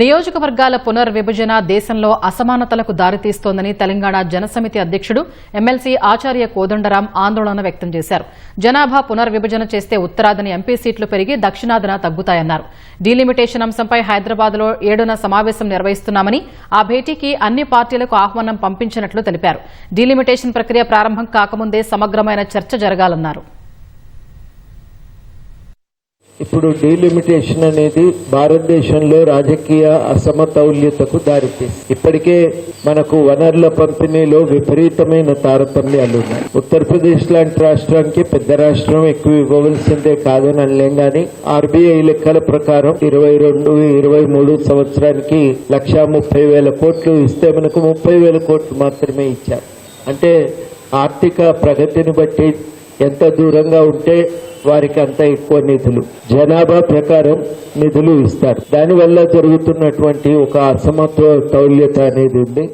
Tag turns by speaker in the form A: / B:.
A: నియోజకవర్గాల పునర్విభజన దేశంలో అసమానతలకు దారితీస్తోందని తెలంగాణ జనసమితి అధ్యక్షుడు ఎమ్మెల్సీ ఆచార్య కోదండరాం ఆందోళన వ్యక్తం చేశారు. జనాభా పునర్విభజన చేస్తే ఉత్తరాదిన ఎంపీ సీట్లు పెరిగి దక్షిణాదిన తగ్గుతాయన్నారు. డీలిమిటేషన్ అంశంపై హైదరాబాద్లో ఏడున సమావేశం నిర్వహిస్తున్నామని ఆ భేటీకి అన్ని పార్టీలకు ఆహ్వానం పంపించినట్లు తెలిపారు. డీలిమిటేషన్ ప్రక్రియ ప్రారంభం కాకముందే సమగ్రమైన చర్చ జరగాలన్నారు.
B: ఇప్పుడు డీలిమిటేషన్ అనేది భారతదేశంలో రాజకీయ అసమతౌల్యతకు దారితీస్తుంది ఇప్పటికే మనకు వనరుల పంపిణీలో విపరీతమైన తారతమ్యాలు ఉన్నాయి. ఉత్తరప్రదేశ్ లాంటి రాష్ట్రానికి పెద్ద రాష్ట్రం ఎక్కువ ఇవ్వవలసిందే కాదని అనలేం కానీ ఆర్బీఐ లెక్కల ప్రకారం ఇరవై రెండు ఇరవై మూడు సంవత్సరానికి లక్షా ముప్పై వేల కోట్లు ఇస్తే మనకు ముప్పై వేల కోట్లు మాత్రమే ఇచ్చారు. అంటే ఆర్థిక ప్రగతిని బట్టి ఎంత దూరంగా ఉంటే వారికి అంత ఎక్కువ నిధులు. జనాభా ప్రకారం నిధులు ఇస్తారు. దానివల్ల జరుగుతున్నటువంటి ఒక అసమతౌల్యత అనేది ఉంది.